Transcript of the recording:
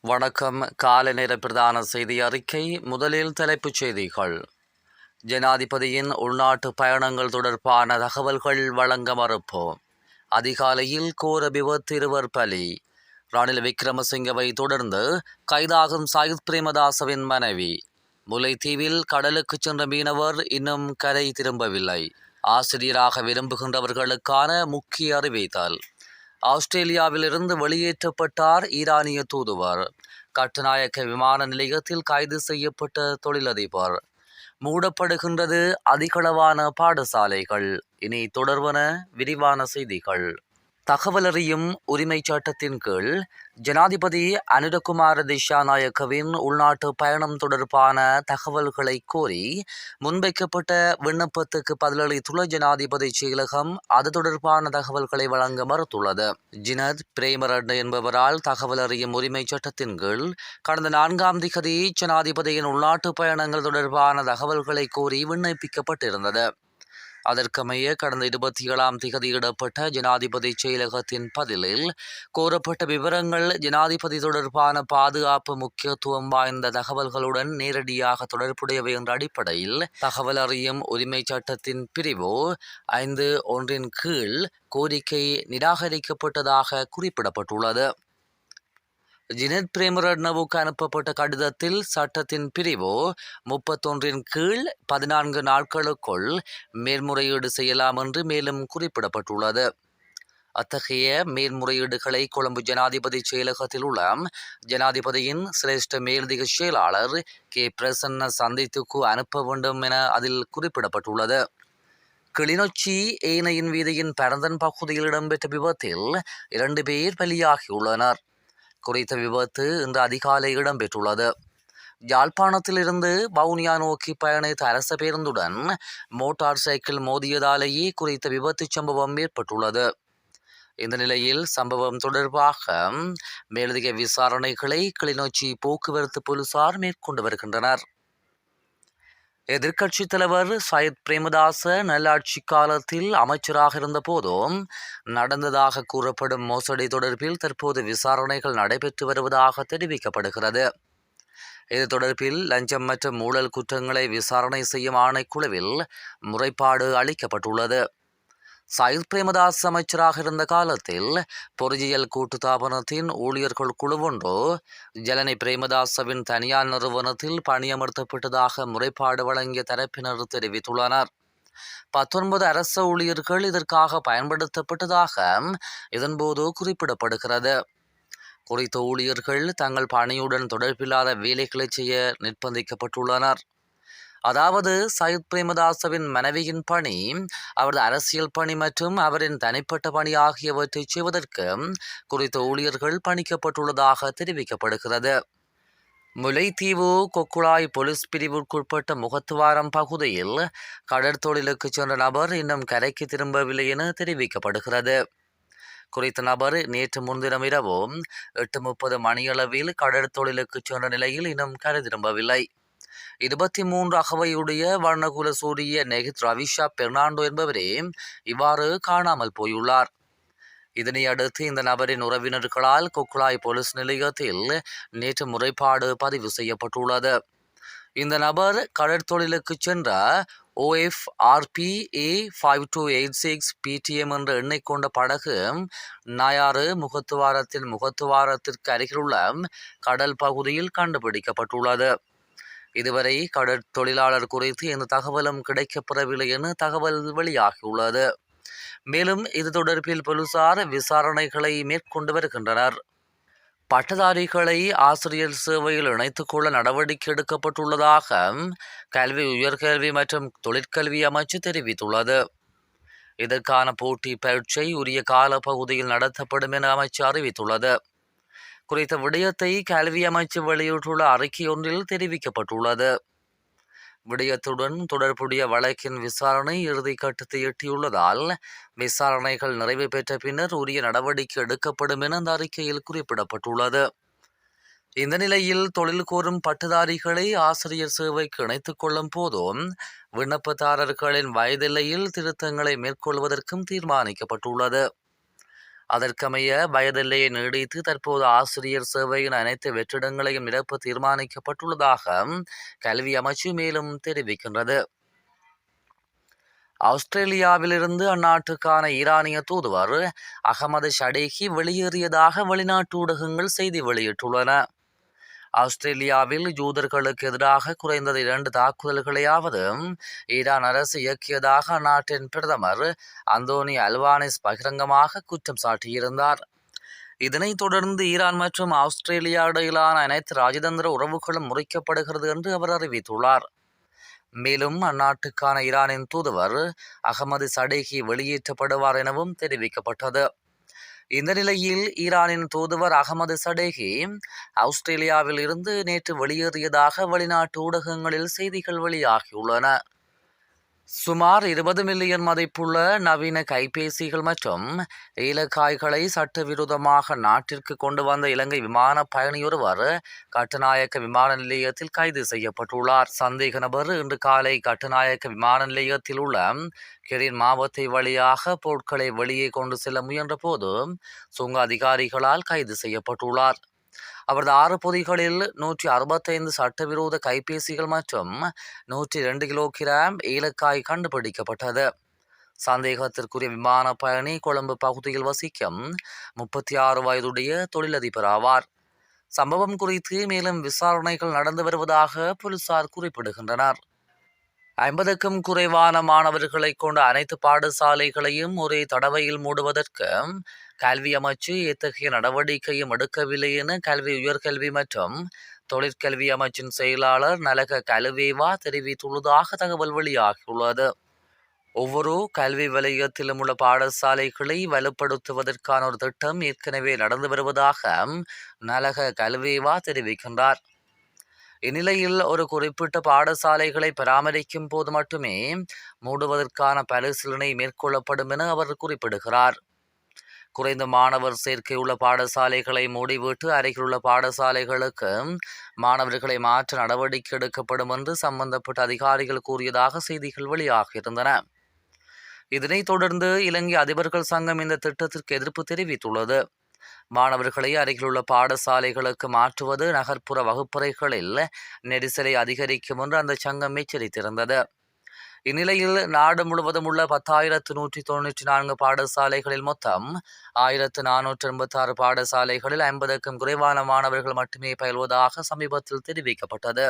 வணக்கம். காலை நேர பிரதான செய்தி அறிக்கை முதலில் தலைப்புச் செய்திகள். ஜனாதிபதியின் உள்நாட்டு பயணங்கள் தொடர்பான தகவல்கள் வழங்க மறுப்பு. அதிகாலையில் கோர விபத்து இருவர் பலி. ரணில் விக்ரமசிங்கவை தொடர்ந்து கைதாகும் சாயுத் பிரேமதாசவின் மனைவி. முல்லைத்தீவில் கடலுக்கு சென்ற மீனவர் இன்னும் கரை திரும்பவில்லை. ஆசிரியராக விரும்புகின்றவர்களுக்கான முக்கிய அறிவித்தல். ஆஸ்திரேலியாவிலிருந்து வெளியேற்றப்பட்டார் ஈரானிய தூதுவர். கட்டுநாயக்க விமான நிலையத்தில் கைது செய்யப்பட்ட தொழிலதிபர். மூடப்படுகின்றது அதிகளவான பாடசாலைகள். இனி தொடர்வன விரிவான செய்திகள். தகவலறியும் உரிமைச் சட்டத்தின் கீழ் ஜனாதிபதி அனுரகுமார திஷாநாயக்கவின் உள்நாட்டு பயணம் தொடர்பான தகவல்களை கோரி முன்வைக்கப்பட்ட விண்ணப்பத்துக்கு பதிலளித்துள்ள ஜனாதிபதி செயலகம் அது தொடர்பான தகவல்களை வழங்க மறுத்துள்ளது. ஜினத் பிரேமரட்ன என்பவரால் தகவல் அறியும் சட்டத்தின் கீழ் கடந்த நான்காம் திகதி ஜனாதிபதியின் உள்நாட்டு பயணங்கள் தொடர்பான தகவல்களை கோரி விண்ணப்பிக்கப்பட்டிருந்தது. அதற்கமைய கடந்த இருபத்தி ஏழாம் திகதியிடப்பட்ட ஜனாதிபதி செயலகத்தின் பதிலில் கோரப்பட்ட விவரங்கள் ஜனாதிபதி தொடர்பான பாதுகாப்பு முக்கியத்துவம் வாய்ந்த தகவல்களுடன் நேரடியாக தொடர்புடையவை என்ற அடிப்படையில் தகவல் அறியும் உரிமை சட்டத்தின் பிரிவு ஐந்து ஒன்றின் கீழ் கோரிக்கை நிராகரிக்கப்பட்டதாக குறிப்பிடப்பட்டுள்ளது. ஜினத் பிரேமரட்னவுக்கு அனுப்பப்பட்ட கடிதத்தில் சட்டத்தின் பிரிவு முப்பத்தொன்றின் கீழ் பதினான்கு நாட்களுக்குள் மேல்முறையீடு செய்யலாம் என்று மேலும் குறிப்பிடப்பட்டுள்ளது. அத்தகைய மேல்முறையீடுகளை கொழும்பு ஜனாதிபதி செயலகத்தில் உள்ள ஜனாதிபதியின் சிரேஷ்ட மேலதிக செயலாளர் கே. பிரசன்ன சந்தித்துக்கு அனுப்ப வேண்டும் என அதில் குறிப்பிடப்பட்டுள்ளது. கிளிநொச்சி ஏனையின் வீதியின் பரந்தன் பகுதியில் இடம்பெற்ற விபத்தில் இரண்டு பேர் பலியாகியுள்ளனர். குறித்த விபத்து இன்று அதிகாலை இடம்பெற்றுள்ளது. யாழ்ப்பாணத்திலிருந்து வவுனியா நோக்கி பயணித்த அரச பேருந்துடன் மோட்டார் சைக்கிள் மோதியதாலேயே குறித்த விபத்து சம்பவம் ஏற்பட்டுள்ளது. இந்த நிலையில் சம்பவம் தொடர்பாக மேலதிக விசாரணைகளை கிளிநொச்சி போக்குவரத்து போலீசார் மேற்கொண்டு வருகின்றனர். எதிர்க்கட்சித் தலைவர் சயித் பிரேமதாச நல்லாட்சி காலத்தில் அமைச்சராக இருந்தபோதும் நடந்ததாக கூறப்படும் மோசடி தொடர்பில் தற்போது விசாரணைகள் நடைபெற்று வருவதாக தெரிவிக்கப்படுகிறது. இது தொடர்பில் லஞ்சம் மற்றும் ஊழல் குற்றங்களை விசாரணை செய்யும் ஆணைக்குழுவில் முறைப்பாடு அளிக்கப்பட்டுள்ளது. சயித் பிரேமதாஸ் அமைச்சராக இருந்த காலத்தில் பொறியியல் கூட்டுத்தாபனத்தின் ஊழியர்கள் குழுவொன்று ஜலனி பிரேமதாசவின் தனியார் நிறுவனத்தில் பணியமர்த்தப்பட்டதாக முறைப்பாடு வழங்கிய தரப்பினர் தெரிவித்துள்ளனர். பத்தொன்பது அரச ஊழியர்கள் இதற்காக பயன்படுத்தப்பட்டதாக இதன்போது குறிப்பிடப்படுகிறது. குறித்த ஊழியர்கள் தங்கள் பணியுடன் தொடர்பில்லாத வேலைகளை செய்ய நிர்பந்திக்கப்பட்டுள்ளனர். அதாவது சயித் பிரேமதாசவின் மனைவியின் பணி அவரது அரசியல் பணி மற்றும் அவரின் தனிப்பட்ட பணி ஆகியவற்றை செய்வதற்கு குறித்த ஊழியர்கள் பணிக்கப்பட்டுள்ளதாக தெரிவிக்கப்படுகிறது. முல்லைத்தீவு கொக்குழாய் போலீஸ் பிரிவுக்குட்பட்ட முகத்துவாரம் பகுதியில் கடற்தொழிலுக்கு சென்ற நபர் இன்னும் கரைக்கு திரும்பவில்லை என தெரிவிக்கப்படுகிறது. குறித்த நபர் நேற்று முன்தினம் இரவு எட்டு முப்பது மணியளவில் கடற்தொழிலுக்கு சென்ற நிலையில் இன்னும் கரை திரும்பவில்லை. இருபத்தி மூன்று அகவையுடைய வர்ணகுல சூரிய நெகித் ரவிஷா பெர்னாண்டோ என்பவரே இவ்வாறு காணாமல் போயுள்ளார். இதனை அடுத்து இந்த நபரின் உறவினர்களால் கொக்குழாய் போலீஸ் நிலையத்தில் நேற்று முறைப்பாடு பதிவு செய்யப்பட்டுள்ளது. இந்த நபர் கடற்தொழிலுக்கு சென்ற OFRP A five two eight six BTM என்ற எண்ணெய் கொண்ட படகு நாயாறு முகத்துவாரத்தின் முகத்துவாரத்திற்கு அருகிலுள்ள கடல் பகுதியில் கண்டுபிடிக்கப்பட்டுள்ளது. இதுவரை கடற்தொழிலாளர் குறித்து எந்த தகவலும் கிடைக்கப்பெறவில்லை என தகவல் வெளியாகியுள்ளது. மேலும் இது தொடர்பில் போலீசார் விசாரணைகளை மேற்கொண்டு வருகின்றனர். பட்டதாரிகளை ஆசிரியர் சேவையில் இணைத்துக் கொள்ள நடவடிக்கை எடுக்கப்பட்டுள்ளதாக கல்வி உயர்கல்வி மற்றும் தொழிற்கல்வி அமைச்சு தெரிவித்துள்ளது. இதற்கான போட்டி பரீட்சை உரிய கால பகுதியில் நடத்தப்படும் என அமைச்சு அறிவித்துள்ளது. குறித்த விடயத்தை கல்வி அமைச்சு வெளியிட்டுள்ள அறிக்கை ஒன்றில் தெரிவிக்கப்பட்டுள்ளது. விடயத்துடன் தொடர்புடைய வழக்கின் விசாரணை இறுதி கட்டத்தை எட்டியுள்ளதால் விசாரணைகள் நிறைவு பெற்ற பின்னர் உரிய நடவடிக்கை எடுக்கப்படும் என அந்த அறிக்கையில் குறிப்பிடப்பட்டுள்ளது. இந்த நிலையில் தொழில் கோரும் பட்டதாரிகளை ஆசிரியர் சேவைக்கு இணைத்துக் கொள்ளும் போதும் விண்ணப்பதாரர்களின் வயதில்லையில் திருத்தங்களை மேற்கொள்வதற்கும் தீர்மானிக்கப்பட்டுள்ளது. அதற்கமைய வயதில்லையை நீடித்து தற்போது ஆசிரியர் சேவையின் அனைத்து வெற்றிடங்களையும் நிரப்ப தீர்மானிக்கப்பட்டுள்ளதாக கல்வி அமைச்சு மேலும் தெரிவிக்கின்றது. ஆஸ்திரேலியாவிலிருந்து அந்நாட்டுக்கான ஈரானிய தூதுவர் அகமது ஷடேகி வெளியேறியதாக வெளிநாட்டு ஊடகங்கள் செய்தி வெளியிட்டுள்ளன. ஆஸ்திரேலியாவில் யூதர்களுக்கு எதிராக குறைந்தது இரண்டு தாக்குதல்களையாவது ஈரான் அரசு இயக்கியதாக அந்நாட்டின் பிரதமர் அந்தோனி அல்வானிஸ் பகிரங்கமாக குற்றம் சாட்டியிருந்தார். இதனைத் தொடர்ந்து ஈரான் மற்றும் ஆஸ்திரேலியா இடையிலான அனைத்து ராஜதந்திர உறவுகளும் முறிக்கப்படுகிறது என்று அவர் அறிவித்துள்ளார். மேலும் அந்நாட்டுக்கான ஈரானின் தூதுவர் அகமது சடேகி வெளியேற்றப்படுவார் எனவும் தெரிவிக்கப்பட்டது. இந்த நிலையில் ஈரானின் தூதுவர் அகமது சடேகி ஆஸ்திரேலியாவில் இருந்து நேற்று வெளியேறியதாக வெளிநாட்டு ஊடகங்களில் செய்திகள் வெளியாகியுள்ளன. சுமார் இருபது மில்லியன் மதிப்புள்ள நவீன கைபேசிகள் மற்றும் இலக்காய்களை சட்டவிரோதமாக நாட்டிற்கு கொண்டு வந்த இலங்கை விமான பயணியொருவர் கட்டுநாயக்க விமான நிலையத்தில் கைது செய்யப்பட்டுள்ளார். சந்தேக நபர் இன்று காலை கட்டுநாயக்க விமான நிலையத்தில் உள்ள கெரின் மாவத்தை வழியாக பொருட்களை வெளியே கொண்டு செல்ல முயன்ற போது சுங்க அதிகாரிகளால் கைது செய்யப்பட்டுள்ளார். அவரது ஆறு பொதிகளில் நூற்றி அறுபத்தைந்து சட்டவிரோத கைபேசிகள் மற்றும் நூற்றி ரெண்டு கிலோகிராம் ஏலக்காய் கண்டுபிடிக்கப்பட்டது. சந்தேகத்திற்குரிய விமான பயணி கொழும்பு பகுதியில் வசிக்கும் முப்பத்தி ஆறு வயதுடைய தொழிலதிபர் ஆவார். சம்பவம் குறித்து மேலும் விசாரணைகள் நடந்து வருவதாக போலீசார் குறிப்பிடுகின்றனர். ஐம்பதுக்கும் குறைவான மாணவர்களை கொண்ட அனைத்து பாடசாலைகளையும் ஒரே தடவையில் மூடுவதற்கு கல்வி அமைச்சு எத்தகைய நடவடிக்கையும் எடுக்கவில்லை என கல்வி உயர்கல்வி மற்றும் தொழிற்கல்வி அமைச்சின் செயலாளர் நலக கலுவேவா தெரிவித்துள்ளதாக தகவல் வெளியாகியுள்ளது. ஒவ்வொரு கல்வி வலயத்திலும் உள்ள பாடசாலைகளை வலுப்படுத்துவதற்கான ஒரு திட்டம் ஏற்கனவே நடந்து வருவதாக நலக கல்வேவா தெரிவிக்கின்றார். இந்நிலையில் ஒரு குறிப்பிட்ட பாடசாலைகளை பராமரிக்கும் போது மட்டுமே மூடுவதற்கான பரிசீலனை மேற்கொள்ளப்படும் என அவர் குறிப்பிடுகிறார். குறைந்த மாணவர் சேர்க்கை உள்ள பாடசாலைகளை மூடிவிட்டு அருகிலுள்ள பாடசாலைகளுக்கு மாணவர்களை மாற்ற நடவடிக்கை எடுக்கப்படும் என்று சம்பந்தப்பட்ட அதிகாரிகள் கூறியதாக செய்திகள் வெளியாகியிருந்தன. இதனைத் தொடர்ந்து இலங்கை அதிபர்கள் சங்கம் இந்த திட்டத்திற்கு எதிர்ப்பு தெரிவித்துள்ளது. மாணவர்களை அருகிலுள்ள பாடசாலைகளுக்கு மாற்றுவது நகர்ப்புற வகுப்பறைகளில் நெரிசலை அதிகரிக்கும் என்று அந்த சங்கம் எச்சரித்திருந்தது. இந்நிலையில் நாடு முழுவதும் உள்ள பத்தாயிரத்து நூற்றி தொன்னூற்றி நான்கு பாடசாலைகளில் மொத்தம் ஆயிரத்து நானூற்று எண்பத்தி ஆறு பாடசாலைகளில் ஐம்பதுக்கும் குறைவான மாணவர்கள் மட்டுமே பயில்வதாக சமீபத்தில் தெரிவிக்கப்பட்டது.